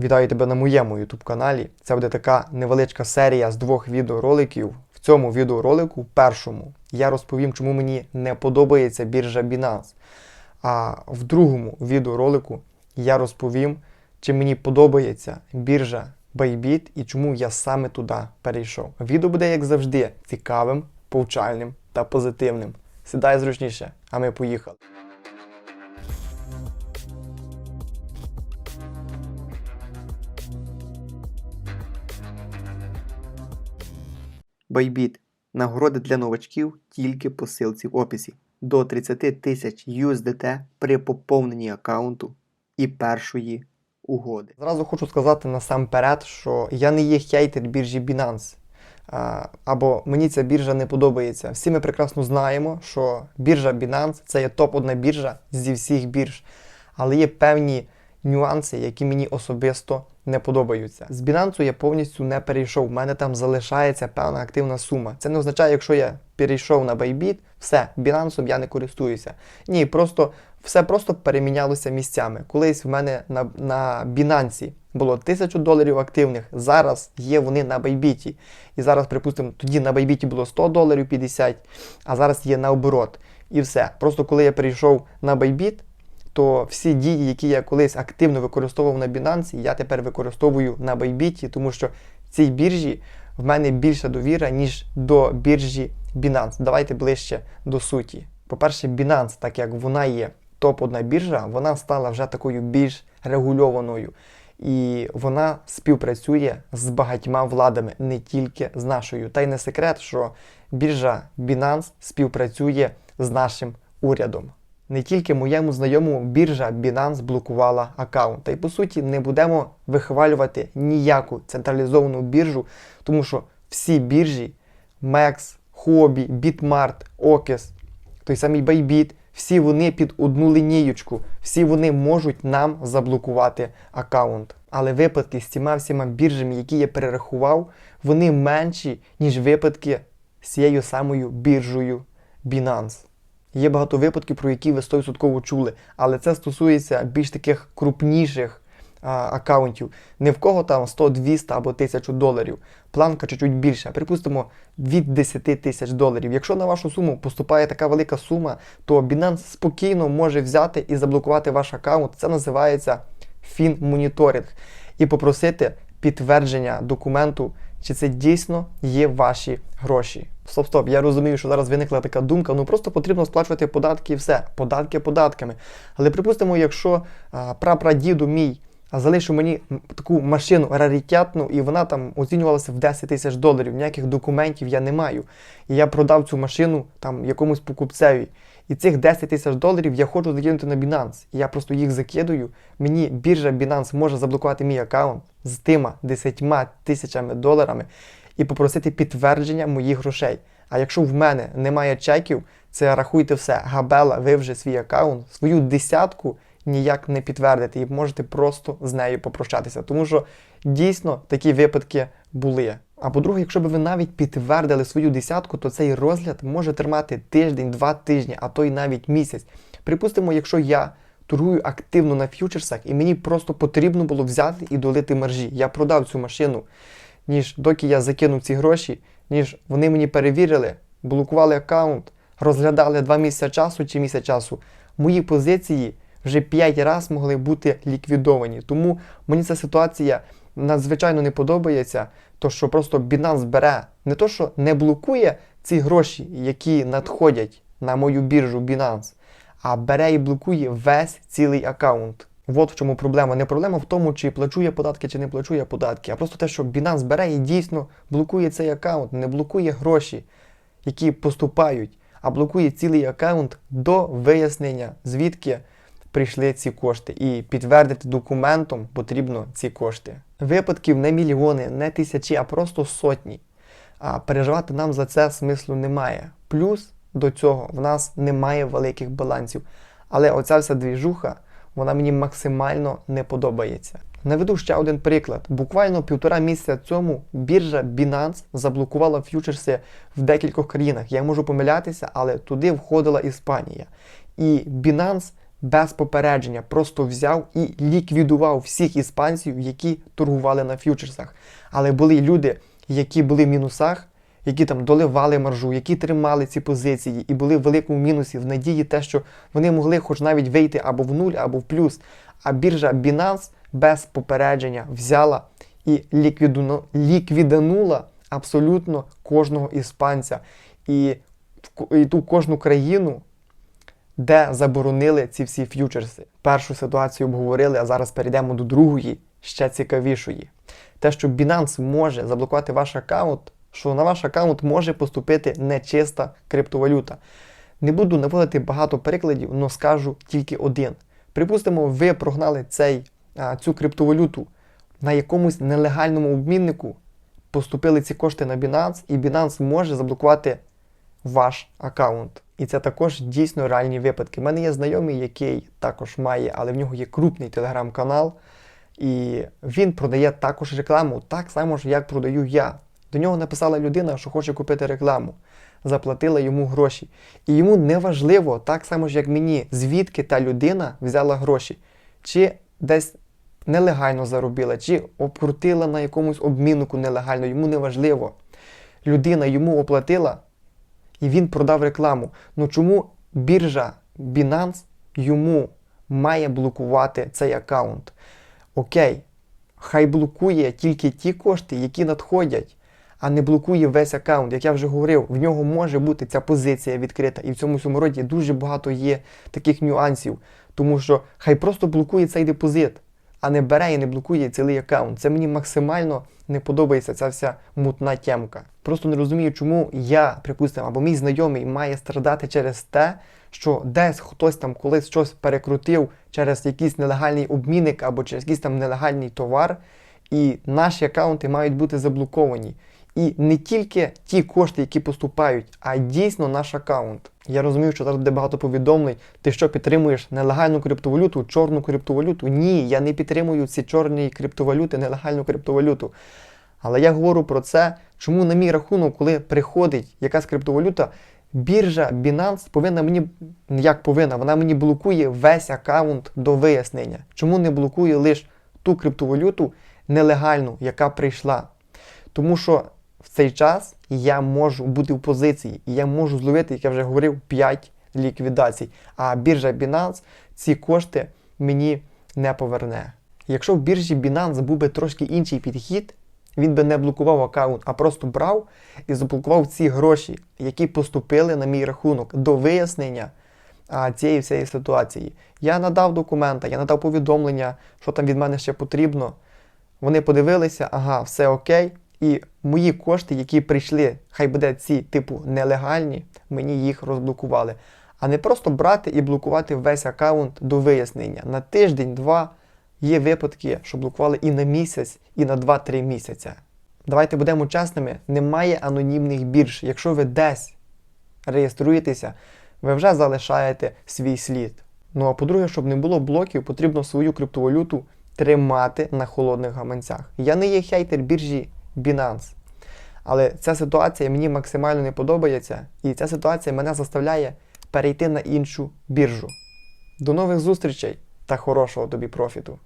Вітаю тебе на моєму YouTube каналі. Це буде така невеличка серія з двох відеороликів. В цьому відеоролику, першому, я розповім, чому мені не подобається біржа Binance. А в другому відеоролику я розповім, чи мені подобається біржа Bybit і чому я саме туди перейшов. Відео буде, як завжди, цікавим, повчальним та позитивним. Сідай зручніше, а ми поїхали. Bybit. Нагороди для новачків тільки по ссылці в описі. До 30 тисяч USDT при поповненні аккаунту і першої угоди. Зразу хочу сказати насамперед, що я не є хейтер біржі Binance. Або мені ця біржа не подобається. Всі ми прекрасно знаємо, що біржа Binance це є топ-одна біржа зі всіх бірж. Але є певні нюанси, які мені особисто не подобаються. З Binance я повністю не перейшов. У мене там залишається певна активна сума. Це не означає, якщо я перейшов на Bybit, все, Binance я не користуюся. Ні, просто все просто перемінялося місцями. Колись в мене на, на Binance було 1000 доларів активних, зараз є вони на Bybit. І зараз, припустимо, тоді на Bybit було 100 доларів 50, а зараз є наоборот. І все. Просто коли я перейшов на Bybit, то всі дії, які я колись активно використовував на Binance, я тепер використовую на Bybit, тому що цій біржі в мене більша довіра, ніж до біржі Binance. Давайте ближче до суті. По-перше, Binance, так як вона є топ-одна біржа, вона стала вже такою більш регульованою. І вона співпрацює з багатьма владами, не тільки з нашою. Та й не секрет, що біржа Binance співпрацює з нашим урядом. Не тільки моєму знайомому біржа Binance блокувала аккаунт. Та й по суті не будемо вихвалювати ніяку централізовану біржу, тому що всі біржі MEX, Hobby, Bitmart, OKES, той самий Bybit, всі вони під одну лінієчку, всі вони можуть нам заблокувати аккаунт. Але випадки з цими всіма біржами, які я перерахував, вони менші, ніж випадки з цією самою біржею Binance. Є багато випадків, про які ви 100% чули, але це стосується більш таких крупніших а, аккаунтів. Не в кого там 100, 200 або 1000 доларів. Планка чуть-чуть більша. Припустимо, від 10 тисяч доларів. Якщо на вашу суму поступає така велика сума, то Binance спокійно може взяти і заблокувати ваш аккаунт. Це називається фінмоніторинг. І попросити підтвердження документу, чи це дійсно є ваші гроші. Стоп, стоп, я розумію, що зараз виникла така думка, ну просто потрібно сплачувати податки і все. Податки податками. Але припустимо, якщо а, прапрадіду мій залишив мені таку машину раритетну, і вона там оцінювалася в 10 тисяч доларів, ніяких документів я не маю. І я продав цю машину там якомусь покупцеві. І цих 10 тисяч доларів я хочу закинути на Binance. І я просто їх закидую. Мені біржа Binance може заблокувати мій аккаунт з тима 10 тисячами доларами і попросити підтвердження моїх грошей. А якщо в мене немає чеків, це рахуйте все. Габела, ви вже свій аккаунт, свою десятку ніяк не підтвердите і можете просто з нею попрощатися. Тому що дійсно такі випадки були. А по-друге, якщо б ви навіть підтвердили свою десятку, то цей розгляд може тримати тиждень, два тижні, а то й навіть місяць. Припустимо, якщо я торгую активно на ф'ючерсах, і мені просто потрібно було взяти і долити маржі. Я продав цю машину, ніж доки я закинув ці гроші, ніж вони мені перевірили, блокували аккаунт, розглядали два місяці часу чи місяць часу. Мої позиції вже 5 разів могли бути ліквідовані. Тому мені ця ситуація надзвичайно не подобається, то що просто Binance бере не то, що не блокує ці гроші, які надходять на мою біржу Binance, а бере і блокує весь цілий аккаунт. От в чому проблема. Не проблема в тому, чи плачу я податки, чи не плачу я податки, а просто те, що Binance бере і дійсно блокує цей аккаунт, не блокує гроші, які поступають, а блокує цілий аккаунт до вияснення, звідки прийшли ці кошти. І підтвердити документом потрібно ці кошти. Випадків не мільйони, не тисячі, а просто сотні. А переживати нам за це смислу немає. Плюс до цього в нас немає великих балансів. Але оця вся двіжуха, вона мені максимально не подобається. Наведу ще один приклад. Буквально півтора місяця цьому біржа Binance заблокувала ф'ючерси в декількох країнах. Я можу помилятися, але туди входила Іспанія. І Binance без попередження просто взяв і ліквідував всіх іспанців, які торгували на ф'ючерсах. Але були люди, які були в мінусах, які там доливали маржу, які тримали ці позиції і були в великому мінусі в надії, те, що вони могли хоч навіть вийти або в нуль, або в плюс. А біржа Binance без попередження взяла і ліквіданула абсолютно кожного іспанця. І, і ту кожну країну, де заборонили ці всі ф'ючерси. Першу ситуацію обговорили, а зараз перейдемо до другої, ще цікавішої. Те, що Binance може заблокувати ваш аккаунт, що на ваш аккаунт може поступити нечиста криптовалюта. Не буду наводити багато прикладів, але скажу тільки один. Припустимо, ви прогнали цей, цю криптовалюту на якомусь нелегальному обміннику, поступили ці кошти на Binance, і Binance може заблокувати ваш аккаунт. І це також дійсно реальні випадки. У мене є знайомий, який також має, але в нього є крупний телеграм-канал, і він продає також рекламу, так само ж, як продаю я. До нього написала людина, що хоче купити рекламу. Заплатила йому гроші. І йому не важливо, так само ж, як мені, звідки та людина взяла гроші. Чи десь нелегально заробила, чи обкрутила на якомусь обміннику нелегально, йому не важливо. Людина йому оплатила, і він продав рекламу. Ну чому біржа Binance йому має блокувати цей аккаунт? Окей, хай блокує тільки ті кошти, які надходять, а не блокує весь аккаунт. Як я вже говорив, в нього може бути ця позиція відкрита. І в цьому всьому роді дуже багато є таких нюансів. Тому що хай просто блокує цей депозит, а не бере і не блокує цілий аккаунт. Це мені максимально не подобається ця вся мутна тємка. Просто не розумію, чому я, припустимо, або мій знайомий має страдати через те, що десь хтось там колись щось перекрутив через якийсь нелегальний обмінник або через якийсь там нелегальний товар, і наші аккаунти мають бути заблоковані. І не тільки ті кошти, які поступають, а дійсно наш аккаунт. Я розумію, що зараз буде багато повідомлень. Ти що підтримуєш нелегальну криптовалюту, чорну криптовалюту? Ні, я не підтримую ці чорні криптовалюти, нелегальну криптовалюту. Але я говорю про це, чому на мій рахунок, коли приходить якась криптовалюта, біржа Binance повинна мені, як повинна, вона мені блокує весь аккаунт до вияснення. Чому не блокує лише ту криптовалюту нелегальну, яка прийшла? Тому що в цей час я можу бути в позиції, і я можу зловити, як я вже говорив, 5 ліквідацій. А біржа Binance ці кошти мені не поверне. Якщо в біржі Binance був би трошки інший підхід, він би не блокував аккаунт, а просто брав і заблокував ці гроші, які поступили на мій рахунок до вияснення а, цієї всієї ситуації. Я надав документи, я надав повідомлення, що там від мене ще потрібно. Вони подивилися, ага, все окей. І мої кошти, які прийшли, хай буде ці типу нелегальні, мені їх розблокували. А не просто брати і блокувати весь аккаунт до вияснення. На тиждень-два є випадки, що блокували і на місяць, і на 2-3 місяця. Давайте будемо чесними, немає анонімних бірж. Якщо ви десь реєструєтеся, ви вже залишаєте свій слід. Ну а по-друге, щоб не було блоків, потрібно свою криптовалюту тримати на холодних гаманцях. Я не є хейтер біржі Binance. Але ця ситуація мені максимально не подобається, і ця ситуація мене заставляє перейти на іншу біржу. До нових зустрічей та хорошого тобі профіту!